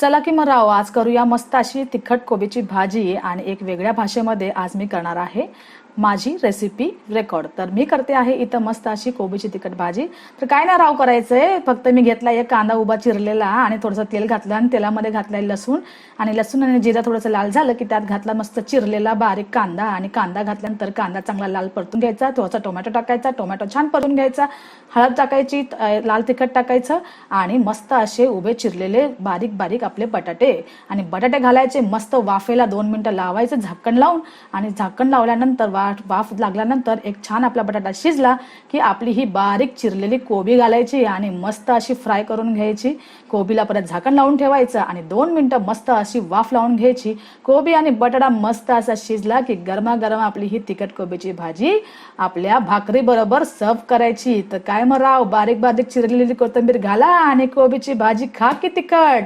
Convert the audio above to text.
चला की मग राव आज करूया मस्त अशी तिखट कोबीची भाजी आणि एक वेगळ्या भाषेमध्ये आज मी करणार आहे. माझी रेसिपी रेकॉर्ड तर मी करते आहे इथं मस्त अशी कोबीची तिखट भाजी. तर काय नाही राव करायचंय फक्त मी घेतला एक कांदा उभा चिरलेला आणि थोडंसं तेल घातलं आणि तेलामध्ये घातलाय लसूण. आणि लसूण आणि जिरा थोडंसं लाल झालं की त्यात घातला मस्त चिरलेला बारीक कांदा आणि कांदा घातल्यानंतर कांदा चांगला लाल परतून घ्यायचा थोडासा टोमॅटो टाकायचा टोमॅटो छान परतून घ्यायचा हळद टाकायची लाल तिखट टाकायचं आणि मस्त असे उभे चिरलेले बारीक बारीक आपले बटाटे. आणि बटाटे घालायचे मस्त वाफेला दोन मिनटं लावायचं झाकण लावून आणि झाकण लावल्यानंतर वाफ वाफ लागल्यानंतर एक छान आपला बटाटा शिजला की आपली ही बारीक चिरलेली कोबी घालायची आणि मस्त अशी फ्राय करून घ्यायची. कोबीला परत झाकण लावून ठेवायचं आणि दोन मिनटं मस्त अशी वाफ लावून घ्यायची. कोबी आणि बटाटा मस्त असा शिजला की गरमागरम आपली ही तिखट कोबीची भाजी आपल्या भाकरीबरोबर सर्व करायची. तर काय मग राव बारीक बारीक चिरलेली कोथिंबीर घाला आणि कोबीची भाजी खा की तिखट.